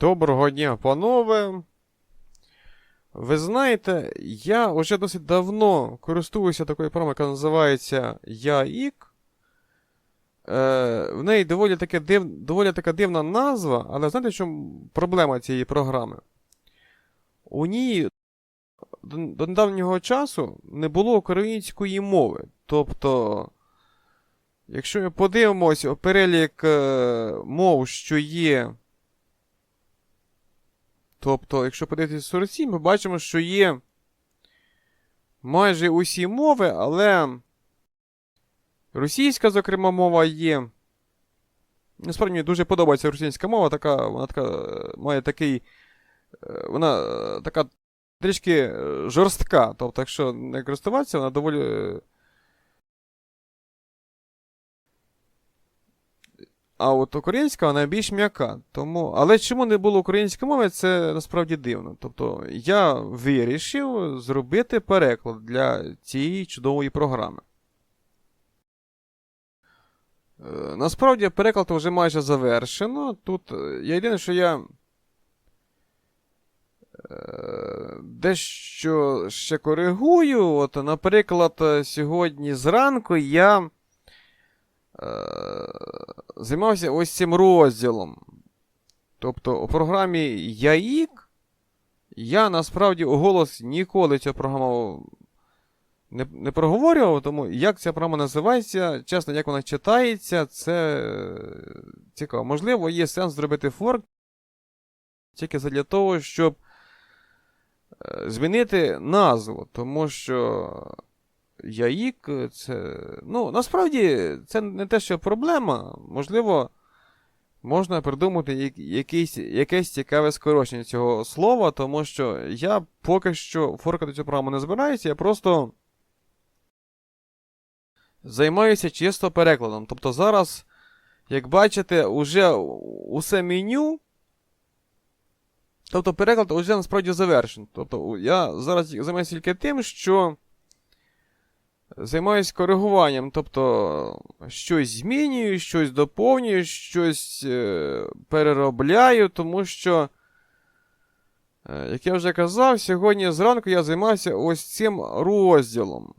Доброго дня, панове. Ви знаєте, я вже досить давно користуюся такою програмою, яка називається ЯІК. Е, в неї доволі, таке див... доволі така дивна назва, але знаєте, чому проблема цієї програми? У ній до, недавнього часу не було української мови. Тобто, якщо ми подивимося у перелік е, мов, що є. Тобто, якщо подивитися 47, ми бачимо, що є майже усі мови, але російська, зокрема, мова є. Насправді мені дуже подобається російська мова, така, вона така має такий. е, Вона е, така трішки е, жорстка. Тобто, якщо не користуватися, вона доволі. А от українська вона більш м'яка. Тому... Але чому не було української мови, це насправді дивно. Тобто я вирішив зробити переклад для цієї чудової програми. Е, Насправді переклад вже майже завершено. Тут е, я єдине, що я е, дещо ще коригую. От, наприклад, е, сьогодні зранку я е, займався ось цим розділом. Тобто у програмі ЯІК я насправді у голос ніколи цю програму не, не проговорював, тому як ця програма називається, чесно, як вона читається, це е, цікаво. Можливо, є сенс зробити форк тільки для того, щоб е, змінити назву, тому що Яїк це. Ну, насправді, це не те, що проблема. Можливо, можна придумати якийсь, якесь цікаве скорочення цього слова, тому що я поки що форкати цю програму не збираюся, я просто займаюся чисто перекладом. Тобто зараз, як бачите, уже усе меню. Тобто переклад вже насправді завершений. Тобто я зараз займаюся тільки тим, що займаюся коригуванням, тобто щось змінюю, щось доповнюю, щось е, переробляю, тому що, е, як я вже казав, сьогодні зранку я займався ось цим розділом.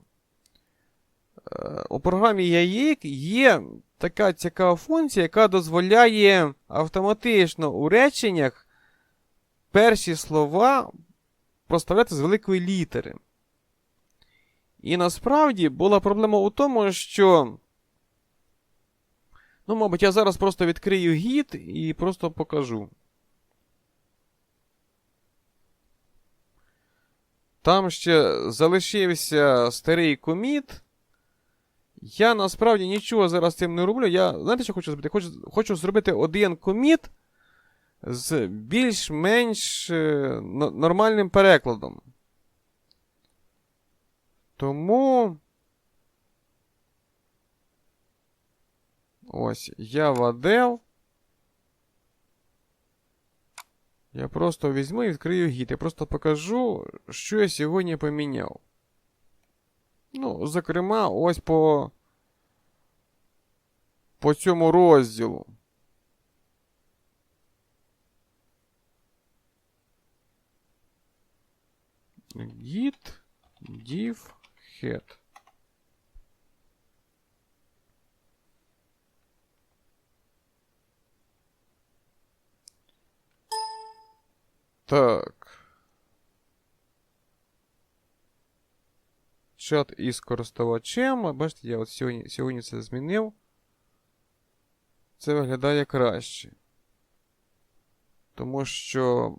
Е, у програмі ЯїК є така цікава функція, яка дозволяє автоматично у реченнях перші слова проставляти з великої літери. І насправді була проблема у тому, що. Ну, мабуть, я зараз просто відкрию гід і просто покажу. Там ще залишився старий коміт. Я насправді нічого зараз цим не роблю. Я знаєте, що хочу зробити? Хочу, хочу зробити один коміт з більш-менш е, нормальним перекладом. Тому. Ось, я вадев. Я просто візьму і відкрию гід. Я просто покажу, що я сьогодні поміняв. Ну, зокрема, ось по. По цьому розділу. Git div Head. Так. Чат із користувачем. Бачите, я от сьогодні, сьогодні це змінив. Це виглядає краще. Тому що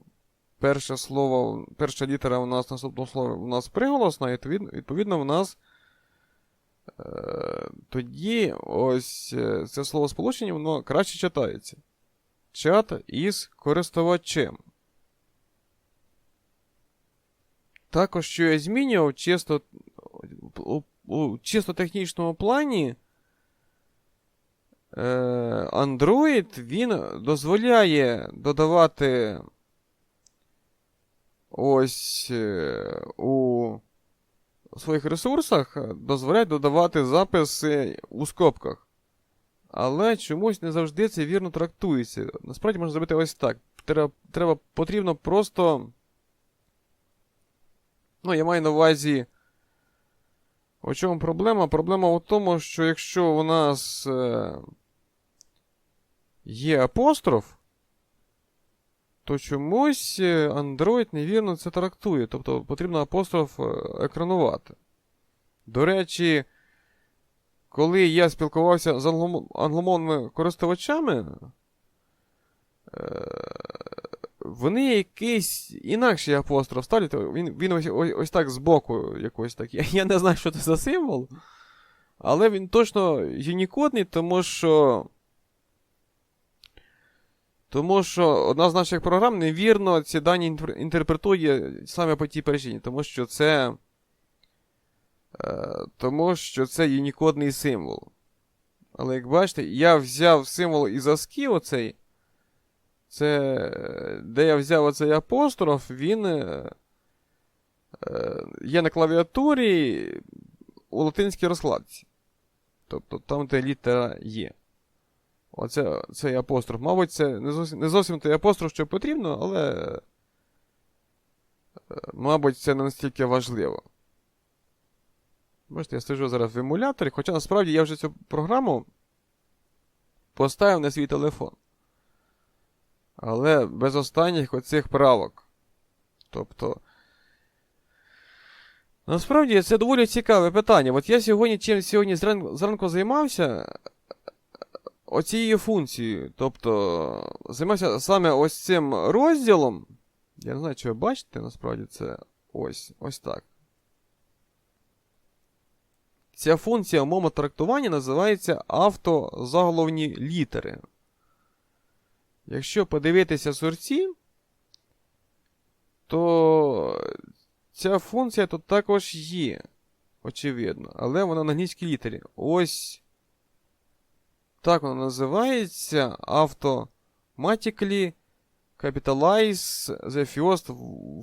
перше слово, перша літера у нас наступного слова у нас приголосна, і відповідно, в нас е, тоді ось е, це слово сполучення, воно краще читається. Чат із користувачем. Також, що я змінював, чисто у, у чисто технічному плані. е, Android він дозволяє додавати ось е, у своїх ресурсах е, дозволяє додавати записи у скобках. Але чомусь не завжди це вірно трактується. Насправді можна зробити ось так. треба, треба потрібно просто. Ну, я маю на увазі. У чому проблема? Проблема у тому, що якщо у нас е, є апостроф, то чомусь е, Android невірно це трактує. Тобто потрібно апостроф е, екранувати. До речі, коли я спілкувався з англомо- англомовними користувачами, е, вони якийсь інакший апостроф ставлять. Він, він ось, ось так збоку якось так. Я, я не знаю, що це за символ. Але він точно юнікодний, тому що. Тому що одна з наших програм невірно ці дані інтерпретує саме по тій причині, тому що це. Е, тому що це юнікодний символ. Але як бачите, я взяв символ із ASCII оцей. Це. Де я взяв оцей апостроф, він е, е, є на клавіатурі у латинській розкладці. Тобто там, де літера є. Оце цей апостроф. Мабуть, це не зовсім, не зовсім той апостроф, що потрібно, але. е, Мабуть, це не настільки важливо. Бачите, я стежу зараз в емуляторі, хоча насправді я вже цю програму поставив на свій телефон. Але без останніх оцих правок. Тобто. Насправді це доволі цікаве питання. От я сьогодні чим сьогодні зранку займався оцією функцією. Тобто, займався саме ось цим розділом. Я не знаю, чи ви бачите, насправді це ось ось так. Ця функція в моєму трактуванні називається автозаголовні літери. Якщо подивитися сорці, то ця функція тут також є. Очевидно. Але вона на англійській літері. Ось. Так вона називається. Automatically capitalize the first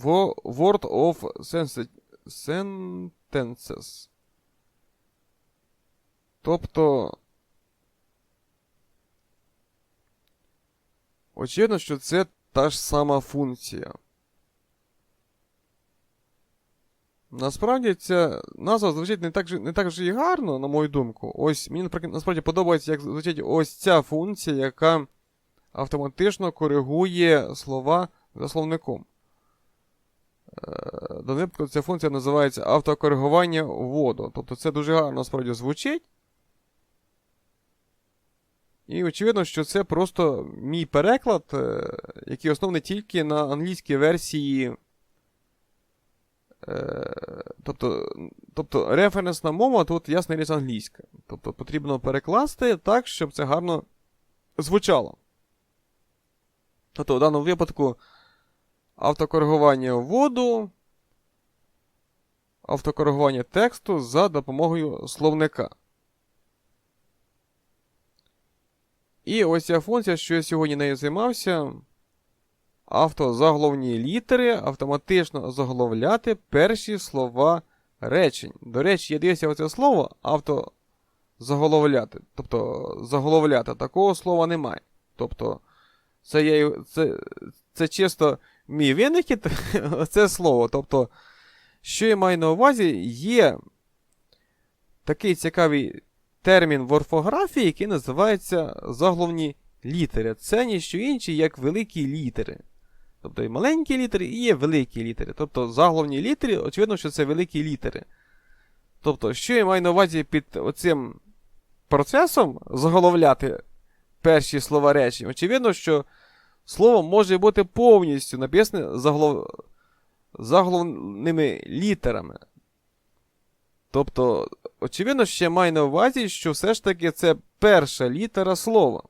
wo- word of sentences. Тобто. Очевидно, що це та ж сама функція. Насправді ця назва звучить не так, же- не так вже і гарно, на мою думку. Ось мені насправді подобається, як звучить ось ця функція, яка автоматично коригує слова за словником. Е, До випадку ця функція називається автокоригування вводу. Тобто це дуже гарно насправді звучить. І очевидно, що це просто мій переклад, е, який основний тільки на англійській версії. Е, Тобто, тобто референсна мова тут ясна річ англійська. Тобто потрібно перекласти так, щоб це гарно звучало. Тобто, в даному випадку автокоригування вводу, автокоригування тексту за допомогою словника. І ось ця функція, що я сьогодні нею займався. Автозаголовні літери автоматично заголовляти перші слова речень. До речі, я дивився оце слово автозаголовляти. Тобто заголовляти. Такого слова немає. Тобто, це, я, це, це чисто мій винахід, це слово. Тобто, що я маю на увазі, є такий цікавий термін в орфографії, який називається заголовні літери. Це ніщо інше, як великі літери. Тобто і маленькі літери, і є великі літери. Тобто заголовні літери, очевидно, що це великі літери. Тобто, що я маю на увазі під оцим процесом заголовляти перші слова речень, очевидно, що слово може бути повністю написане заголов... заголовними літерами. Тобто, очевидно, ще маю на увазі, що все ж таки це перша літера слова.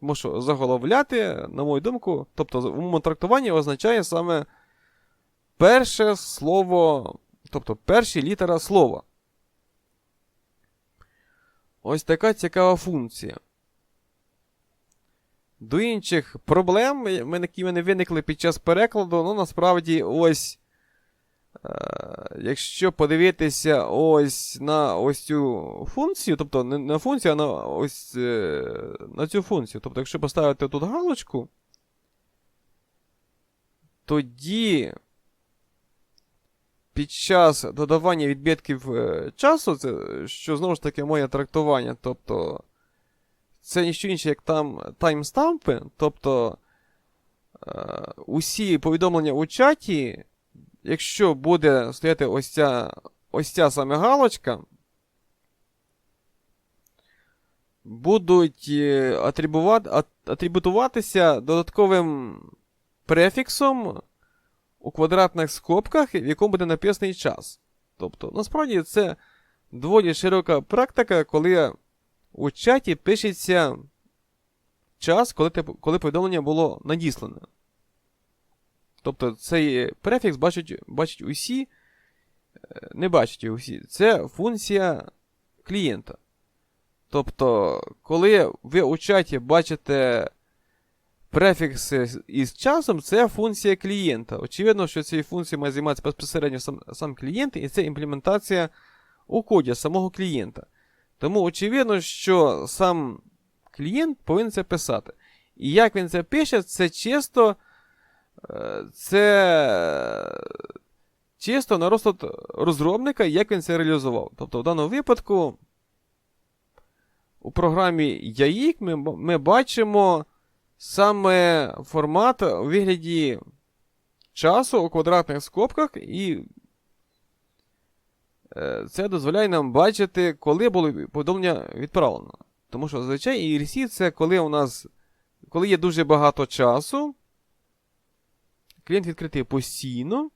Тому заголовляти, на мою думку, тобто в моєму трактуванні означає саме перше слово, тобто перші літера слова. Ось така цікава функція. До інших проблем, які мене виникли під час перекладу, ну насправді ось. Е, якщо подивитися ось на ось цю функцію, тобто не на функцію, а на, ось, е, на цю функцію, тобто якщо поставити тут галочку, тоді під час додавання відбитків е, часу, це, що знову ж таки моє трактування, тобто це ніщо інше, як там таймстампи, тобто усі повідомлення у чаті, якщо буде стояти ось ця, ось ця саме галочка, будуть е, атрибутуватися додатковим префіксом у квадратних скобках, в якому буде написаний час. Тобто, насправді це доволі широка практика, коли у чаті пишеться час, коли, коли повідомлення було надіслане. Тобто цей префікс бачать, бачать усі, е, не бачать усі. Це функція клієнта. Тобто, коли ви у чаті бачите префікси із часом, це функція клієнта. Очевидно, що цією функцією має займатися безпосередньо сам, сам клієнт, і це імплементація у коді самого клієнта. Тому очевидно, що сам клієнт повинен це писати. І як він це пише, це чисто. Е, Це чисто на розсуд розробника, як він це реалізував. Тобто, в даному випадку, у програмі YAIC ми, ми бачимо саме формат у вигляді часу у квадратних скобках, і е, це дозволяє нам бачити, коли було повідомлення відправлено. Тому що зазвичай ERC це коли у нас коли є дуже багато часу, клієнт відкритий постійно.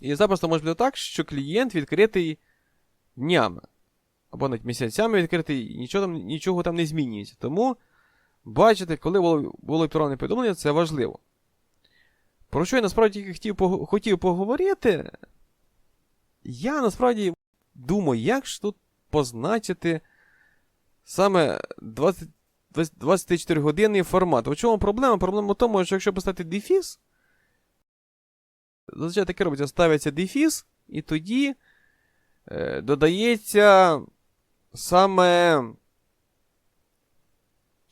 І запросто може бути так, що клієнт відкритий днями. Або навіть місяцями відкритий, нічого там, нічого там не змінюється. Тому бачити, коли було, було відправлене повідомлення, це важливо. Про що я насправді хотів, хотів поговорити. Я насправді думаю, як ж тут позначити саме 20, 24 годинний формат. У чому проблема? Проблема в тому, що якщо поставити дефіс, зазвичай таке робиться, ставиться дефіс, і тоді е, додається саме.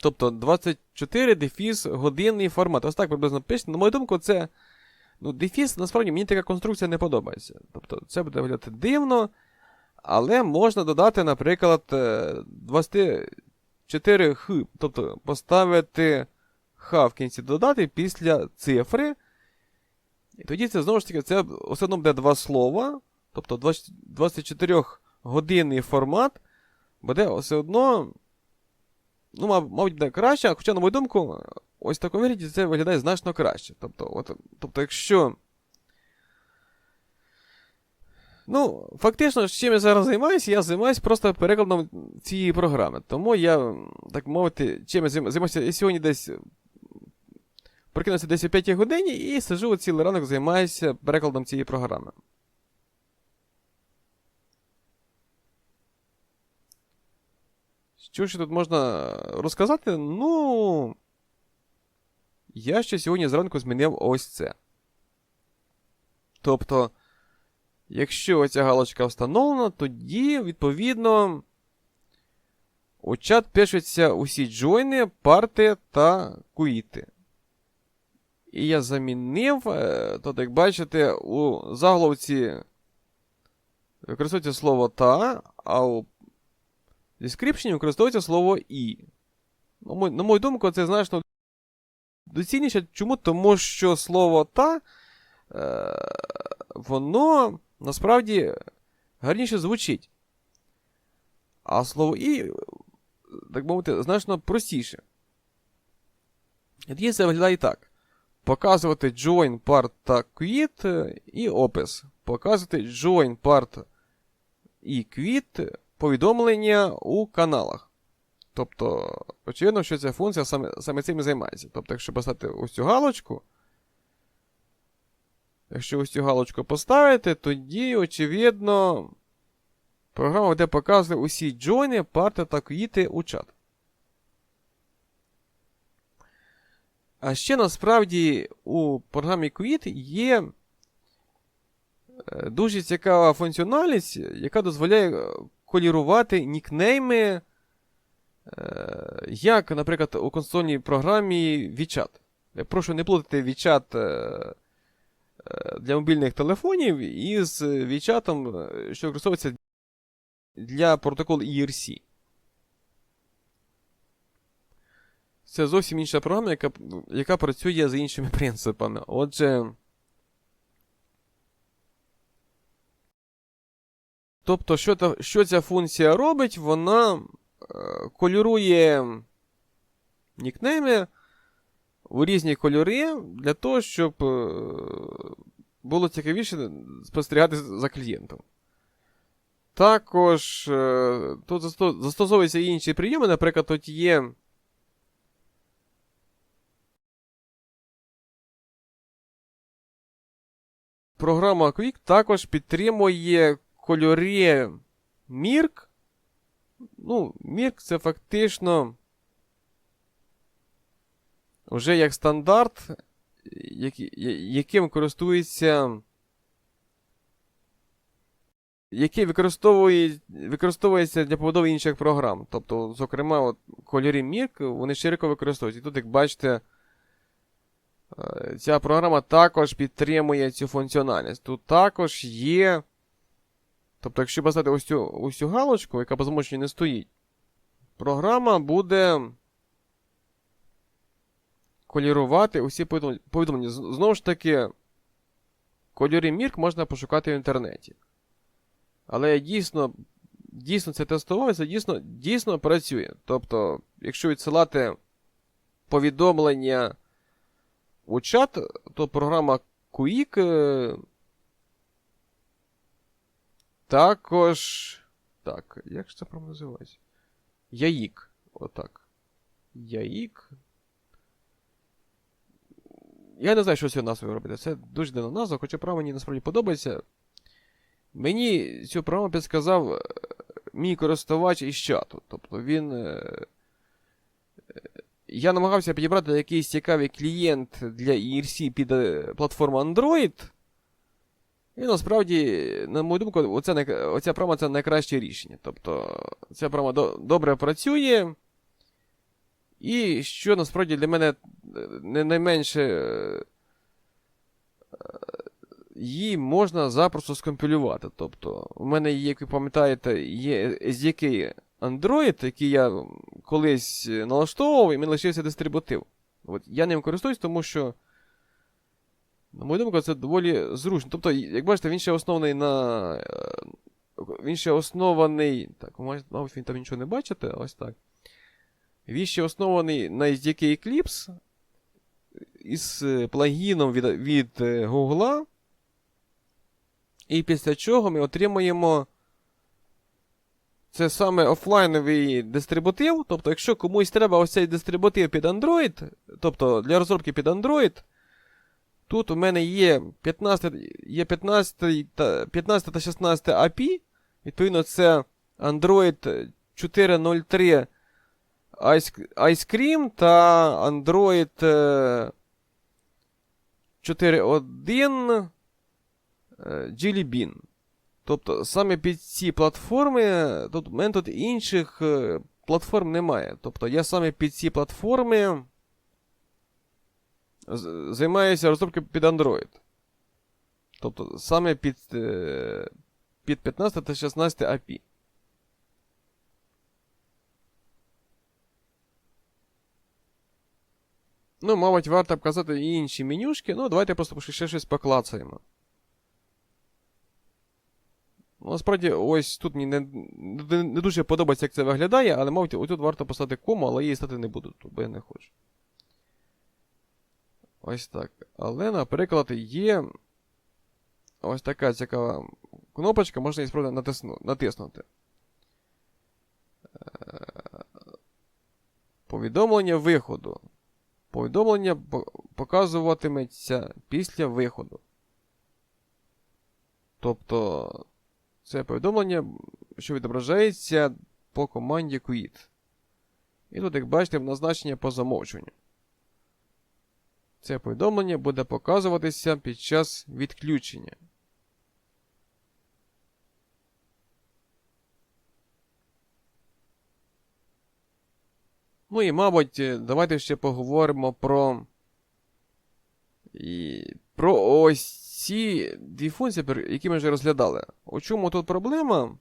Тобто 24 дефіс годинний формат. Ось так приблизно пишете. На мою думку, це. Ну, Дефіс, насправді, мені така конструкція не подобається. Тобто, це буде виглядати дивно. Але можна додати, наприклад, е, 20. 4 х, тобто поставити х в кінці додати після цифри. І тоді це знову ж таки це все одно буде два слова. Тобто 24 годинний формат буде все одно. Ну, мабуть, буде краще, хоча, на мою думку, ось в такому вигляді це виглядає значно краще. Тобто, от, тобто якщо. Ну, фактично, чим я зараз займаюся, я займаюся просто перекладом цієї програми. Тому я, так мовити, чим я займаюся, я сьогодні десь прокинувся десь о 5 годині і сижу цілий ранок, займаюся перекладом цієї програми. Що ще тут можна розказати? Ну. Я ще сьогодні зранку змінив ось це. Тобто, якщо оця галочка встановлена, тоді, відповідно, у чат пишуться усі джойни, парти та куїти. І я замінив, е, тут, як бачите, у заголовці використовується слово та, а у description використовується слово і. На мою, думку, це значно доцільніше. Чому? Тому що слово та, е, воно насправді гарніше звучить. А слово і, так мовити, значно простіше. І це виглядає так. Показувати join, part та quit і опис. Показувати join, part і quit повідомлення у каналах. Тобто, очевидно, що ця функція саме, саме цим і займається. Тобто, якщо поставити ось цю галочку, якщо ось цю галочку поставити, тоді, очевидно, програма буде показувати усі джойни, парти та квіти у чат. А ще насправді у програмі Quit є е, дуже цікава функціоналість, яка дозволяє е, колірувати нікнейми, е, як, наприклад, у консольній програмі WeChat. Я прошу не плутати WeChat для мобільних телефонів із WeChat, е, що використовується для протоколу ERC. Це зовсім інша програма, яка, яка працює за іншими принципами. Отже. Тобто, що, та, що ця функція робить? Вона е, кольорує нікнейми у різні кольори для того, щоб е, було цікавіше спостерігати за клієнтом. Також е, тут засто- застосовуються і інші прийоми, наприклад, тут є. Програма Quick також підтримує кольори Mirk. Ну, Mirk це фактично вже як стандарт, яким користується. Який використовує, використовується для побудови інших програм. Тобто, зокрема, от, кольори Mirk, вони широко використовуються. І тут, як бачите, е, ця програма також підтримує цю функціональність. Тут також є. Тобто, якщо поставити ось цю галочку, яка по замовченню не стоїть, програма буде колірувати усі повідомлення. Знову ж таки, кольори Mirk можна пошукати в інтернеті. Але дійсно, дійсно це тестувалося, це дійсно, дійсно працює. Тобто, якщо відсилати повідомлення у чат, то програма Quick е, також. Так, як ж це називається? Яїк. Отак. Яїк. Я не знаю, що з цією назвою робити. Це дуже дивна назва, хоча програма мені насправді подобається. Мені цю програму підсказав е, мій користувач із чату. Тобто він. е, е, Я намагався підібрати якийсь цікавий клієнт для ERC під платформу Android. І насправді, на мою думку, оця, оця програма це найкраще рішення. Тобто, ця програма добре працює. І що насправді для мене е, не найменше. е, її можна запросто скомпілювати. Тобто, у мене як ви пам'ятаєте, є SDK Android, який я колись налаштовував, і в мене лишився дистрибутив. От, я ним користуюсь, тому що, на мою думку, це доволі зручно. Тобто, як бачите, він ще оснований на. е, Він ще оснований. Так, мабуть, він там нічого не бачите, ось так. Він ще оснований на SDK Eclipse із е, плагіном від, від е, Google. І після чого ми отримуємо це саме офлайновий дистрибутив. Тобто, якщо комусь треба ось цей дистрибутив під Android, тобто для розробки під Android, тут у мене є 15, є 15, та, 15 та 16 API. Відповідно, це Android 4.03 Ice Cream та Android е, 4.1 е, Jelly Bean. Тобто саме під ці платформи, тут, у мене тут інших е, платформ немає. Тобто я саме під ці платформи займаюся розробкою під Android. Тобто саме під, е, під 15 та 16 API. Ну, мабуть, варто показати і інші менюшки. Ну, давайте просто ще щось поклацаємо. Насправді, ось тут мені не, не, дуже подобається, як це виглядає, але, мабуть, ось тут варто поставити кому, але її стати не буду, бо я не хочу. Ось так. Але, наприклад, є ось така цікава кнопочка, можна її справді натисну, натиснути. Е, Повідомлення виходу. Повідомлення показуватиметься після виходу. Тобто, це повідомлення, що відображається по команді quit. І тут, як бачите, назначення по замовчуванню. Це повідомлення буде показуватися під час відключення. Ну і, мабуть, е, давайте ще поговоримо про І про ось ці дві функції, які ми вже розглядали. У чому тут проблема?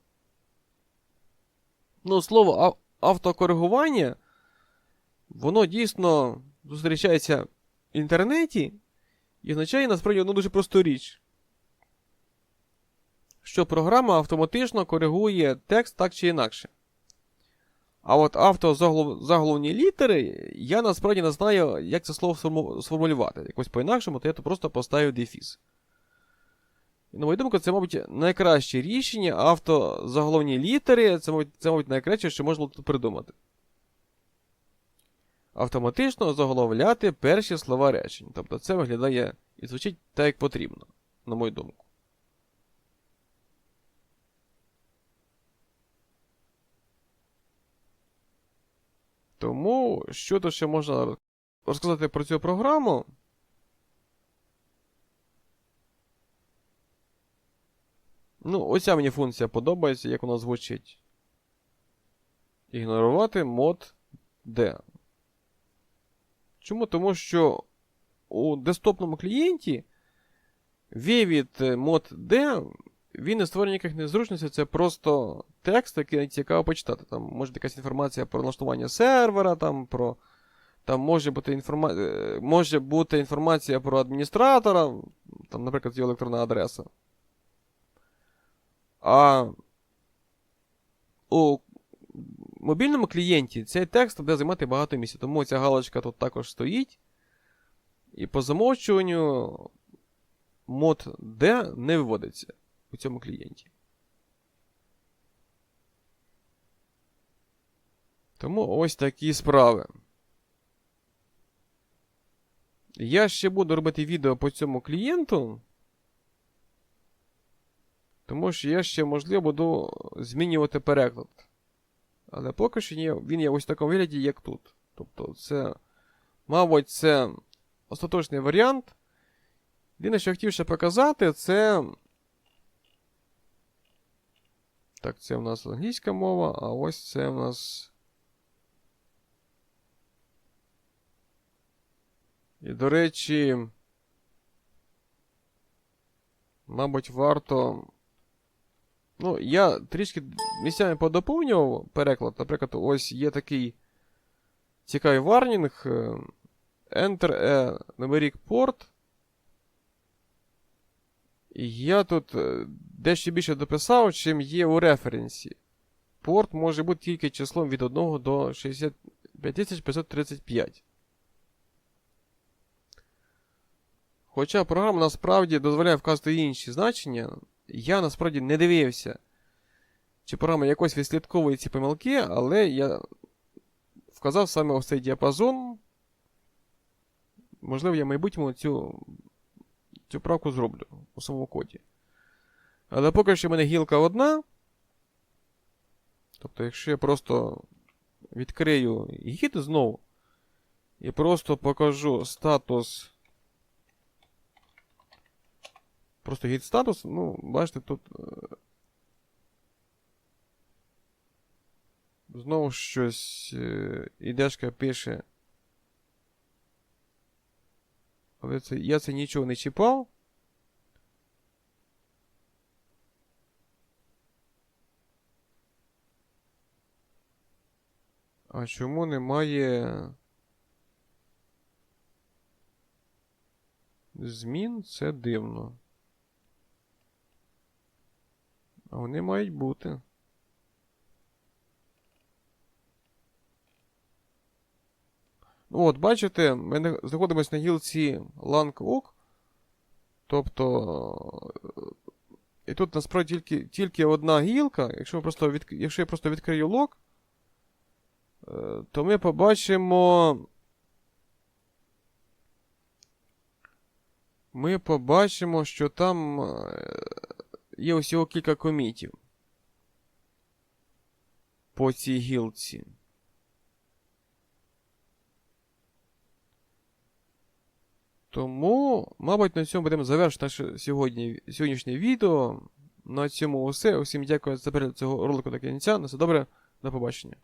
Ну, слово ав- автокоригування, воно дійсно зустрічається в інтернеті і означає насправді одну дуже просту річ. Що програма автоматично коригує текст так чи інакше. А от автозаголовні літери, я насправді не знаю, як це слово сформу- сформулювати. Якось по-інакшому, то я тут просто поставив дефіс. На мою думку, це, мабуть, найкраще рішення. Автозаголовні літери це, мабуть, це, мабуть, найкраще, що можна було тут придумати. Автоматично заголовляти перші слова речень. Тобто це виглядає і звучить так, як потрібно, на мою думку. Тому, що тут ще можна розказати про цю програму? Ну, оця мені функція подобається, як вона звучить. Ігнорувати мод D. Чому? Тому що у десктопному клієнті вивід мод D, він не створює ніяких незручностей, це просто текст, який цікаво почитати. Там може якась інформація про налаштування сервера, там про. Там може бути, інформа... е, може бути інформація про адміністратора, там, наприклад, його електронна адреса. А у мобільному клієнті цей текст буде займати багато місця. Тому ця галочка тут також стоїть. І по замовчуванню мод D не виводиться у цьому клієнті. Тому ось такі справи. Я ще буду робити відео по цьому клієнту. Тому що я ще, можливо, буду змінювати переклад. Але поки що він є ось в такому вигляді, як тут. Тобто, це, мабуть, це остаточний варіант. Єдине, що я хотів ще показати, це. Так, це в нас англійська мова, а ось це в нас. І, до речі, мабуть, варто. Ну, я трішки місцями подоповнював переклад. Наприклад, ось є такий цікавий варнінг. е, Enter a numeric port. Я тут е, дещо більше дописав, чим є у референсі. Порт може бути тільки числом від 1 до 65535. Хоча програма насправді дозволяє вказати інші значення, я насправді не дивився, чи програма якось відслідковує ці помилки, але я вказав саме ось цей діапазон. Можливо, я в майбутньому цю, цю правку зроблю у самому коді. Але поки що в мене гілка одна. Тобто, якщо я просто відкрию гід знову і просто покажу статус. Просто гід статус, ну, бачите, тут. е, Знову щось е, ідешка пише. Але це, я це нічого не чіпав. А чому немає змін? Це дивно. А вони мають бути. От, бачите, ми знаходимося на гілці LangOk. Тобто. І тут насправді тільки, тільки одна гілка. Якщо, ми просто від, якщо я просто відкрию лог, е, то ми побачимо. Ми побачимо, що там е, є усього кілька комітів по цій гілці. Тому, мабуть, на цьому будемо завершити наше сьогодні, сьогоднішнє відео. На цьому все. Усім дякую за перегляд цього ролику до кінця. На все добре, до побачення.